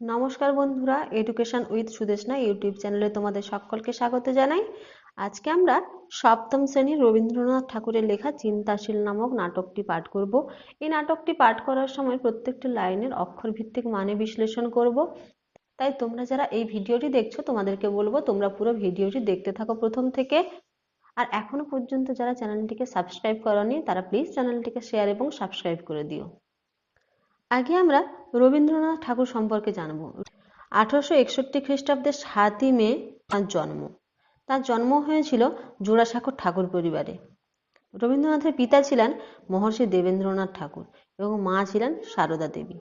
নমস্কার বন্ধুরা education with Sudeshna YouTube চ্যানেলে তোমাদের সকলকে স্বাগত জানাই। আজকে আমরা সপ্তম শ্রেণির রবীন্দ্রনাথ ঠাকুরের লেখা চিন্তাশীল নামক নাটকটি পাঠ করব। এই নাটকটি পাঠ করার সময় প্রত্যেকটি লাইনের অক্ষর ভিত্তিক মানে বিশ্লেষণ করব। তাই তোমরা যারা এই ভিডিওটি দেখছ, তোমাদেরকে বলব তোমরা পুরো ভিডিওটি দেখতে থাকো প্রথম থেকে। আর এখনও পর্যন্ত যারা চ্যানেলটিকে সাবস্ক্রাইব করনি, তারা প্লিজ চ্যানেলটিকে শেয়ার এবং সাবস্ক্রাইব করে দিও। আগে আমরা রবীন্দ্রনাথ ঠাকুর সম্পর্কে জানব। আঠারোশো একষট্টি খ্রিস্টাব্দের সাতই মে তার জন্ম। তার জন্ম হয়েছিল জোড়াসাঁকোর ঠাকুর পরিবারে। রবীন্দ্রনাথের পিতা ছিলেন মহর্ষি দেবেন্দ্রনাথ ঠাকুর এবং মা ছিলেন সারদা দেবী।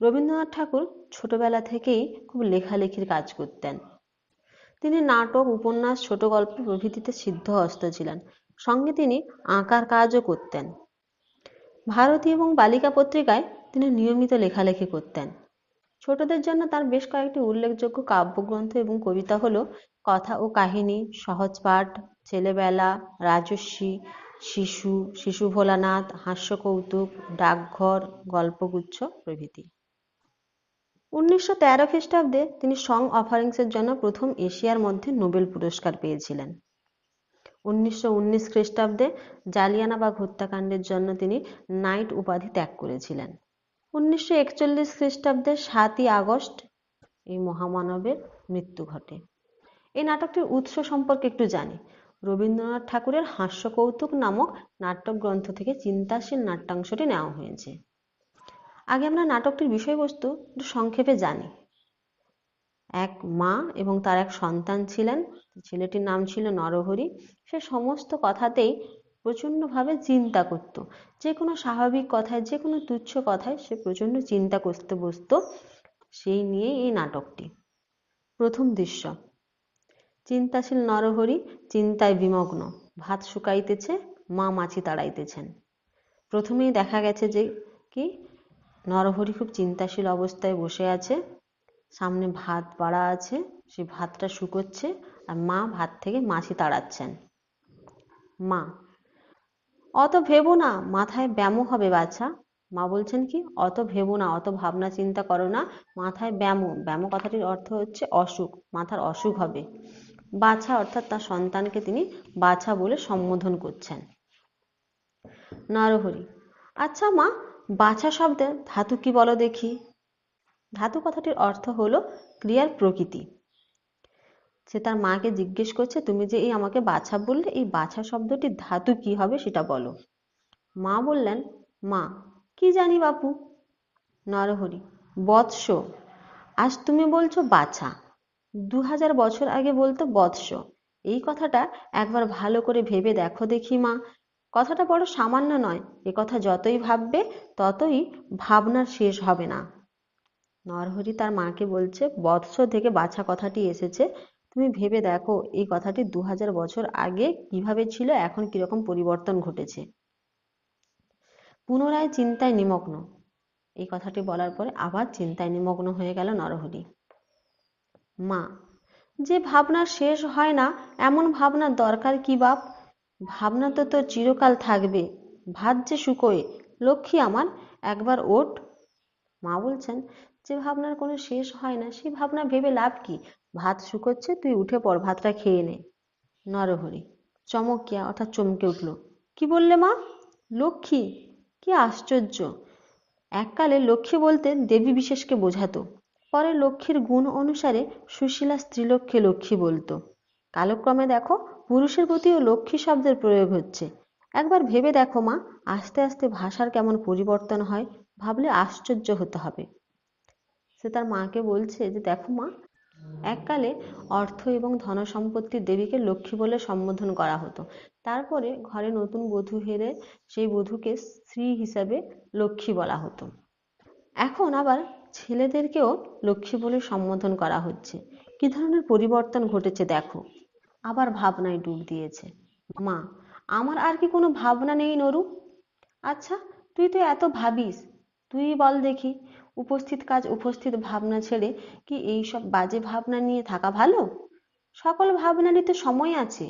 রবীন্দ্রনাথ ঠাকুর ছোটবেলা থেকেই খুব লেখালেখির কাজ করতেন। তিনি নাটক, উপন্যাস, ছোট গল্প প্রভৃতিতে সিদ্ধ সিদ্ধহস্ত ছিলেন। সঙ্গে তিনি আঁকার কাজও করতেন। ভারতী এবং বালিকা পত্রিকায় তিনি নিয়মিত লেখালেখি করতেন। ছোটদের জন্য তার বেশ কয়েকটি উল্লেখযোগ্য কাব্যগ্রন্থ এবং কবিতা হলো কথা ও কাহিনী, সহজ পাঠ, ছেলেবেলা, রাজস্বী, শিশু শিশু ভোলানাথ হাস্য কৌতুক ডাকঘর, গল্পগুচ্ছ প্রভৃতি। উনিশশো তেরো খ্রিস্টাব্দে তিনি সং অফারিংসের জন্য প্রথম এশিয়ার মধ্যে নোবেল পুরস্কার পেয়েছিলেন। উনিশশো উনিশ খ্রিস্টাব্দে জালিয়ানাবাগ হত্যাকাণ্ডের জন্য তিনি নাইট উপাধি ত্যাগ করেছিলেন। উনিশশো একচল্লিশ খ্রিস্টাব্দের সাতই আগস্ট এই মহামানবের মৃত্যু ঘটে। এই নাটকটির উৎস সম্পর্কে একটু জানি। রবীন্দ্রনাথ ঠাকুরের হাস্যকৌতুক নামক নাট্য গ্রন্থ থেকে চিন্তাশীল নাট্যাংশটি নেওয়া হয়েছে। আগে আমরা নাটকটির বিষয়বস্তু একটু সংক্ষেপে জানি। এক মা এবং তার এক সন্তান ছিলেন। ছেলেটির নাম ছিল নরহরি। সে সমস্ত কথাতেই প্রচণ্ডভাবে চিন্তা করত। যে কোনো স্বাভাবিক কথায়, যে কোনো তুচ্ছ কথায় সে প্রচণ্ড চিন্তা করতে বসত। সেই নিয়েই এই নাটকটি। প্রথম দৃশ্য। চিন্তাশীল নরহরি চিন্তায় বিমগ্ন। ভাত শুকাইতেছে, মা মাছি তাড়াইতেছেন। প্রথমেই দেখা গেছে যে কি, নরহরি খুব চিন্তাশীল অবস্থায় বসে আছে। সামনে ভাত বাড়া আছে সেই ভাতটা শুকোচ্ছে আর মা ভাত থেকে মাছি তাড়াচ্ছেন। মা অত ভেবো না, মাথায় ব্যামো হবে বাছা। মা বলছেন কি, অত ভেবো না, অত ভাবনা চিন্তা করো না, মাথায় ব্যামো। ব্যামো কথাটির অর্থ হচ্ছে অসুখ, মাথার অসুখ হবে। বাছা অর্থাৎ তার সন্তানকে তিনি বাছা বলে সম্বোধন করছেন। নরহরি আচ্ছা মা, বাছা শব্দে ধাতু কি বলো দেখি? ধাতু কথাটির অর্থ হলো ক্রিয়ার প্রকৃতি। সে তার মাকে জিজ্ঞেস করছে, তুমি যে এই আমাকে বাছা বললে, এই বাছা শব্দটির ধাতু কি হবে সেটা বলো। মা বললেন, মা, কি জানি বাপু? নরহরি, বৎস। আজ তুমি বলছো বাছা। দু হাজার বছর আগে বলতো বৎস। এই কথাটা একবার ভালো করে ভেবে দেখো দেখি মা। কথাটা বড় সামান্য নয়, এ কথা যতই ভাববে, ততই ভাবনার শেষ হবে না। নরহরি তার মাকে বলছে, বৎস থেকে বাছা কথাটি এসেছে। তুমি ভেবে দেখো, এই কথাটি দু হাজার বছর আগে কীভাবে ছিল, এখন কীরকম পরিবর্তন ঘটেছে। পুনরায় চিন্তায় নিমগ্ন। এই কথাটি বলার পরে আবার চিন্তায় নিমগ্ন হয়ে গেল নরহরি। মা, যে ভাবনার শেষ হয় না, এমন ভাবনার দরকার কি বাপ? ভাবনা তো তোর চিরকাল থাকবে। ভাত যে শুকোয়, লক্ষ্মী আমার, একবার ওঠ। মা বলছেন, যে ভাবনার কোনো শেষ হয় না সেই ভাবনা ভেবে লাভ কি? ভাত শুকোচ্ছে, তুই উঠে পড়, ভাতটা খেয়ে নে। নরহরি, চমকিয়া, অর্থাৎ চমকে উঠল। কি বললে মা? লক্ষ্মী, কি আশ্চর্য। এককালে লক্ষ্মী বলতে দেবী বিশেষকে বোঝাতো। পরে লক্ষ্মীর গুণ অনুসারে সুশীলা স্ত্রীলক্ষ্মী লক্ষ্মী বলতো। কালক্রমে দেখো, পুরুষের প্রতিও লক্ষ্মী শব্দের প্রয়োগ হচ্ছে। একবার ভেবে দেখো মা, আস্তে আস্তে ভাষার কেমন পরিবর্তন হয়, ভাবলে আশ্চর্য হতে হবে। সে তার মাকে বলছে যে, দেখো মা এককালে অর্থ এবং ধনসম্পত্তির দেবীকে লক্ষ্মী বলে সম্বোধন করা হতো। তারপরে ঘরে নতুন বধূ হেরে সেই বধূকে স্ত্রী হিসাবে লক্ষ্মী বলা হতো। এখন আবার ছেলেদেরকেও লক্ষ্মী বলে সম্বোধন করা হচ্ছে। কি ধরনের পরিবর্তন ঘটেছে দেখো। আবার ভাবনায় ডুব দিয়েছে। মা, আমার আর কি কোনো ভাবনা নেই নরু? আচ্ছা তুই তো এত ভাবিস। তুই বল দেখি উপস্থিত কাজ, উপস্থিত ভাবনা ছেড়ে কি এই সব বাজে ভাবনা নিয়ে থাকা ভালো? সকল ভাবনারই তো সময় আছে।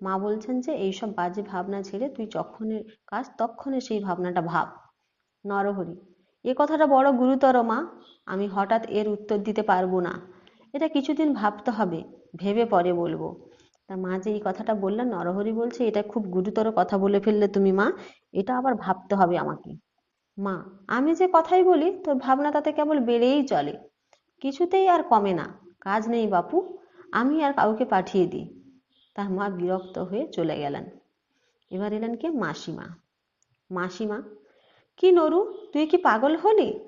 মা বলছেন যে এইসব বাজে ভাবনা ছেড়ে তুই যখনের কাজ, তক্ষণে সেই ভাবনাটা ভাব। নরহরি, এ কথাটা বড় গুরুতর মা, আমি হঠাৎ এর উত্তর দিতে পারব না। এটা কিছুদিন ভাবতে হবে, ভেবে পরে বলব। তা মা যে এই কথাটা বললেন, নরহরি বলছে, এটা খুব গুরুতর কথা বলে ফেললে তুমি মা, এটা আবার ভাবতে হবে আমাকে। মা, আমি যে কথাই বলি, তোর ভাবনা তাতে কেবল বেড়েই চলে। কিছুতেই আর কমে না। কাজ নেই বাপু, আমি আর কাউকে পাঠিয়ে দিই। তার মা বিরক্ত হয়ে চলে গেলেন। এবার এলেন কে? মাসিমা। মাসিমা, কি নরু, তুই কি পাগল হলি?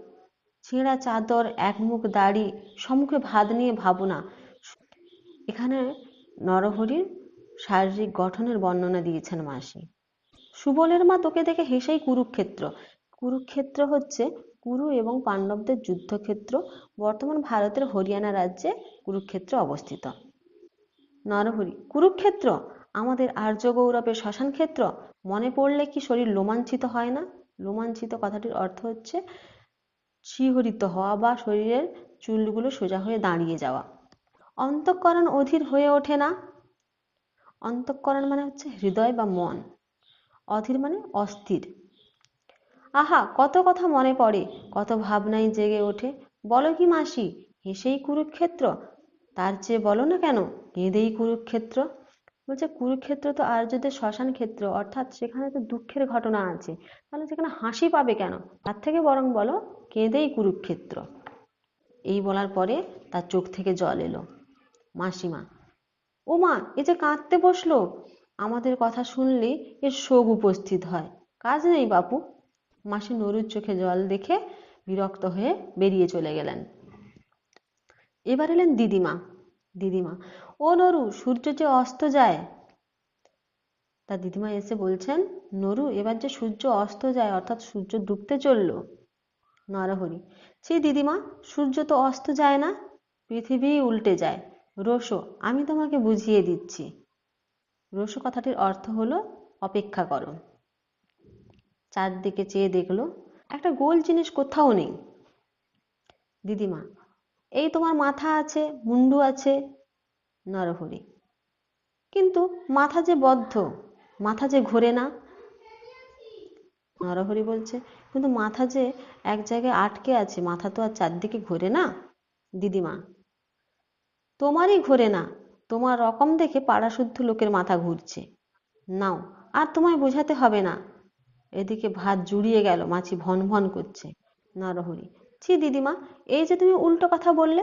ছেঁড়া চাদর একমুখ দাড়ি, সম্মুখে ভাত নিয়ে ভাবনা। এখানে নরহরির শারীরিক গঠনের বর্ণনা দিয়েছেন মাসি। সুবলের মা তোকে দেখে হেসেই কুরুক্ষেত্র। কুরুক্ষেত্র হচ্ছে কুরু এবং পাণ্ডবদের যুদ্ধক্ষেত্র। বর্তমান ভারতের হরিয়ানা রাজ্যে কুরুক্ষেত্র অবস্থিত। নরহরি, কুরুক্ষেত্র আমাদের আর্য গৌরবের শ্মশান ক্ষেত্র মনে পড়লে কি শরীর রোমাঞ্চিত হয় না? রোমাঞ্চিত কথাটির অর্থ হচ্ছে শিহরিত হওয়া বা শরীরের চুলগুলো সোজা হয়ে দাঁড়িয়ে যাওয়া। অন্তঃকরণ অধীর হয়ে ওঠে না। অন্তঃকরণ মানে হচ্ছে হৃদয় বা মন। অধীর মানে অস্থির। আহা, কত কথা মনে পড়ে, কত ভাবনাই জেগে ওঠে। বলো কি মাসি, হেসেই কুরুক্ষেত্র? তার চেয়ে বলো না কেন, কেঁদেই কুরুক্ষেত্র? বলছে, কুরুক্ষেত্র তো আর্যদের শ্মশান ক্ষেত্র, অর্থাৎ সেখানে তো দুঃখের ঘটনা আছে, তাহলে সেখানে হাসি পাবে কেন? তার থেকে বরং বলো, কেঁদেই কুরুক্ষেত্র। এই বলার পরে তার চোখ থেকে জল এলো। মাসিমা ও মা এ যে কাঁদতে বসল। আমাদের কথা শুনলে এর শোক উপস্থিত হয়। কাজ নেই বাপু মাসি নরুর চোখে জল দেখে বিরক্ত হয়ে বেরিয়ে চলে গেলেন। এবার এলেন দিদিমা। দিদিমা, ও নরু, সূর্য যে অস্ত যায়? তা দিদিমা এসে বলছেন, নরু, এবার যে সূর্য অস্ত যায়, অর্থাৎ সূর্য ডুবতে চলল। নরহরি, ছি দিদিমা, সূর্য তো অস্ত যায় না, পৃথিবী উল্টে যায়। রোশো আমি তোমাকে বুঝিয়ে দিচ্ছি। রোশো কথাটির অর্থ হলো, অপেক্ষা করো। চারদিকে চেয়ে দেখল, একটা গোল জিনিস কোথাও নেই। দিদিমা, এই তোমার মাথা আছে, মুন্ডু আছে, নরহরি। কিন্তু মাথা যে বদ্ধ, মাথা যে ঘোরে না। নরহরি বলছে, কিন্তু মাথা যে এক জায়গায় আটকে আছে, মাথা তো আর চারদিকে ঘোরে না। দিদিমা, তোমারই ঘোরে না, তোমার রকম দেখে পাড়াশুদ্ধ লোকের মাথা ঘুরছে। নাও, আর তোমায় বোঝাতে হবে না। এদিকে ভাত জুড়িয়ে গেল, মাছি ভন ভন করছে। নরহরি, ছি দিদিমা, এই যে তুমি উল্টো কথা বললে,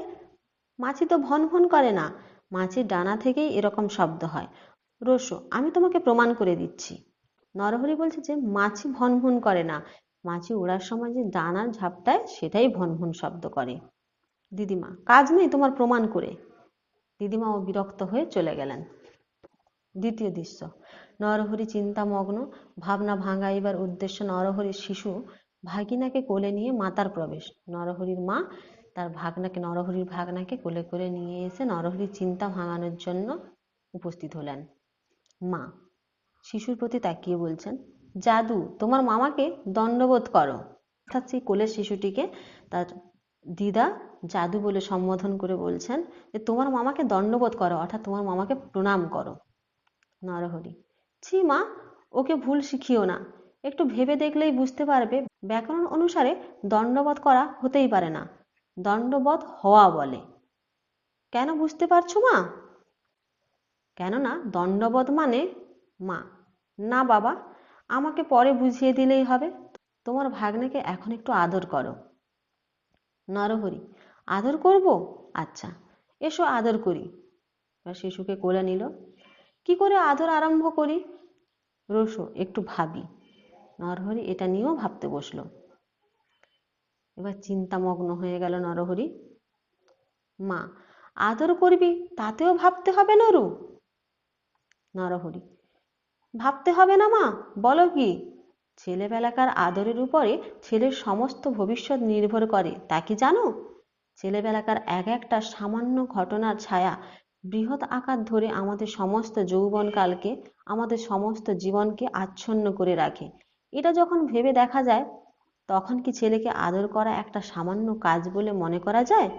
মাছি তো ভন ভন করে না। মাছির ডানা থেকেই এরকম শব্দ হয়। রসো, আমি তোমাকে প্রমাণ করে দিচ্ছি। নরহরি বলছে যে, মাছি ভন ভন করে না। মাছি ওড়ার সময় যে ডানার ঝাপটায় সেটাই ভন ভন শব্দ করে। দিদিমা, কাজ নেই তোমার প্রমাণ করে। দিদিমাও বিরক্ত হয়ে চলে গেলেন। দ্বিতীয় দৃশ্য নরহরি চিন্তামগ্ন, ভাবনা ভাঙাইবার উদ্দেশ্য নরহরির শিশু ভাগিনাকে কোলে নিয়ে মাতার প্রবেশ। নরহরির মা তার ভাগনাকে, নরহরির ভাগনাকে কোলে করে নিয়ে এসে নরহরির চিন্তা ভাঙানোর জন্য উপস্থিত হলেন। মা, শিশুর প্রতি তাকিয়ে বলছেন, জাদু, তোমার মামাকে দণ্ডবোধ করো। অর্থাৎ সেই কোলের শিশুটিকে তার দিদা জাদু বলে সম্বোধন করে বলছেন যে, তোমার মামাকে দণ্ডবোধ করো, অর্থাৎ তোমার মামাকে প্রণাম করো। নরহরি ছি মা, ওকে ভুল শিখিও না। একটু ভেবে দেখলেই বুঝতে পারবে, ব্যাকরণ অনুসারে দণ্ডবোধ করা হতেই পারে না। দণ্ডবোধ হওয়া বলে। কেন বুঝতে পারছ মা? কেননা দণ্ডবোধ মানে মা। না বাবা, আমাকে পরে বুঝিয়ে দিলেই হবে। তোমার ভাগ্নেকে এখন একটু আদর করো। নরহরি, আদর করব? আচ্ছা এসো আদর করি। শিশুকে কোলে নিল। কি করে আদর আরম্ভ করি? রসো, একটু ভাবি। নরহরি, এটা নিয়েও ভাবতে বসল। এবার চিন্তামগ্ন হয়ে গেল নরহরি। মা, আদর করবি? তাতেও ভাবতে হবে নরু? নরহরি, ভাবতে হবে না মা, বলো কি? ছেলেবেলাকার আদরের উপরে ছেলের সমস্ত ভবিষ্যৎ নির্ভর করে, তা কি জানো? ছেলেবেলাকার এক একটা সামান্য ঘটনার ছায়া বৃহৎ আকার ধরে আমাদের সমস্ত যৌবনকালকে, আমাদের সমস্ত জীবনকে আচ্ছন্ন করে রাখে। এটা যখন ভেবে দেখা যায়, তখন কি ছেলেকে আদর করা একটা সামান্য কাজ বলে মনে করা যায়?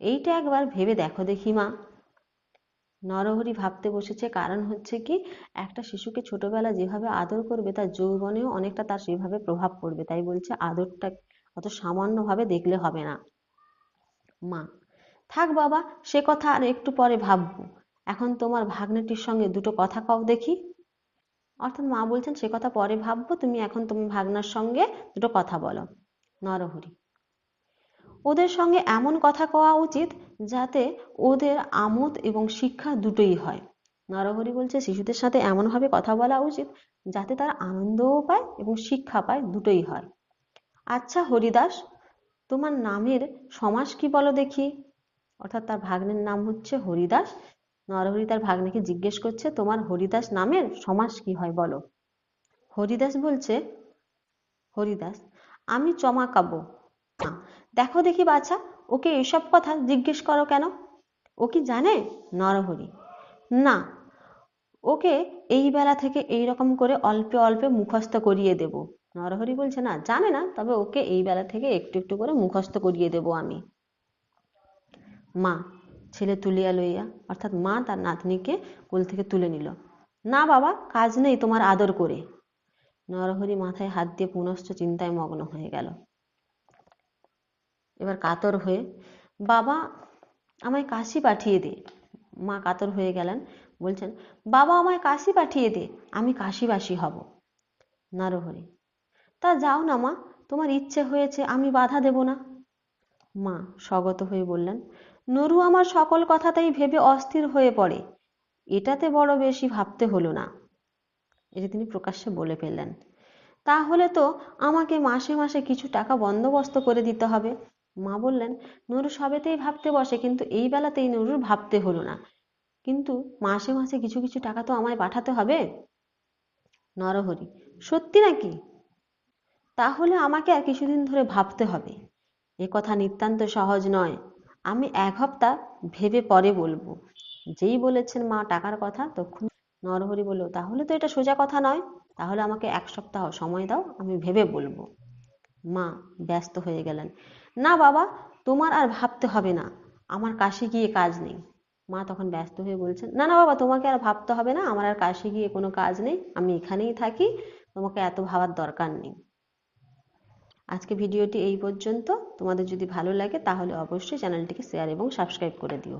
এইটা একবার ভেবে দেখো দেখি মা। নরহরি ভাবতে বসেছে, কারণ হচ্ছে কি, একটা শিশুকে ছোটবেলা যেভাবে আদর করবে, তার যৌবনেও অনেকটা তার সেভাবে প্রভাব পড়বে। তাই বলছে, আদরটা অত সামান্যভাবে দেখলে হবে না। মা থাক বাবা, সে কথা আর একটু পরে ভাববো। এখন তোমার ভাগ্নেটির সঙ্গে দুটো কথা কও দেখি। অর্থাৎ মা বলছেন, সে কথা পরে ভাববো, তুমি এখন তুমি ভাগনার সঙ্গে দুটো কথা বলো। নরহরি, ওদের সঙ্গে এমন কথা কওয়া উচিত যাতে ওদের আমোদ এবং শিক্ষা দুটোই হয়। নরহরি বলছে, শিশুদের সাথে এমনভাবে কথা বলা উচিত যাতে তারা আনন্দও পায় এবং শিক্ষা পায় দুটোই হয়। আচ্ছা হরিদাস, তোমার নামের সমাস কি বলো দেখি। অর্থাৎ তার ভাগ্নের নাম হচ্ছে হরিদাস। নরহরি তার ভাগ্নেকে জিজ্ঞেস করছে, তোমার হরিদাস নামের সমাস কি হয় বলো? হরিদাস বলছে, হরিদাস, আমি চমাকাবো দেখো দেখি বাছা, ওকে এসব কথা জিজ্ঞেস করো কেন? ও কি জানে? নরহরি, না, ওকে এই বেলা থেকে এই রকম করে অল্পে অল্পে মুখস্থ করিয়ে দেব। নরহরি বলছে, না, জানে না, তবে ওকে এই বেলা থেকে একটু একটু করে মুখস্থ করিয়ে দেব আমি। মা, ছেলে তুলিয়া লইয়া, অর্থাৎ মা তার নাতনিকে কোল থেকে তুলে নিল। না বাবা, কাজ নেই তোমার আদর করে। নরহরি মাথায় হাত দিয়ে পুনশ্চ চিন্তায় মগ্ন হয়ে গেল। এবার কাতর হয়ে, বাবা, আমায় কাশি পাঠিয়ে দে। মা কাতর হয়ে গেলেন, বলছেন, বাবা, আমায় কাশি পাঠিয়ে দে, আমি কাশিবাসী হব। নরহরি, তা যাও না মা, তোমার ইচ্ছে হয়েছে, আমি বাধা দেব না। মা স্বগত হয়ে বললেন নরু আমার সকল কথাতেই ভেবে অস্থির হয়ে পড়ে। এটাতে বড় বেশি ভাবতে হলো না। এটা তিনি প্রকাশ্যে বলে ফেললেন, তাহলে তো আমাকে মাসে মাসে কিছু টাকা বন্দোবস্ত করে দিতে হবে। মা বললেন, নুরু সবেতেই ভাবতে বসে, কিন্তু এই বেলাতেই নুরুর ভাবতে হলো না। কিন্তু মাসে মাসে কিছু কিছু টাকা তো আমায় পাঠাতে হবে? নরহরি, সত্যি নাকি? তাহলে আমাকে আর কিছুদিন ধরে ভাবতে হবে। এ কথা নিতান্ত সহজ নয়। আমি এক হপ্তাহ ভেবে পরে বলব। যেই বলেছেন মা টাকার কথা, তখন নরহরি বলল, তাহলে তো এটা সোজা কথা নয়। তাহলে আমাকে এক সপ্তাহ সময় দাও, আমি ভেবে বলব। মা ব্যস্ত হয়ে গেলেন। না বাবা, তোমার আর ভাবতে হবে না। আমার কাশি গিয়ে কাজ নেই। মা তখন ব্যস্ত হয়ে বলছেন, না না বাবা, তোমাকে আর ভাবতে হবে না। আমার আর কাশি গিয়ে কোনো কাজ নেই। আমি এখানেই থাকি। তোমাকে এত ভাবার দরকার নেই। আজকে ভিডিওটি এই পর্যন্ত। তোমাদের যদি ভালো লাগে তাহলে অবশ্যই চ্যানেলটিকে শেয়ার এবং সাবস্ক্রাইব করে দিও।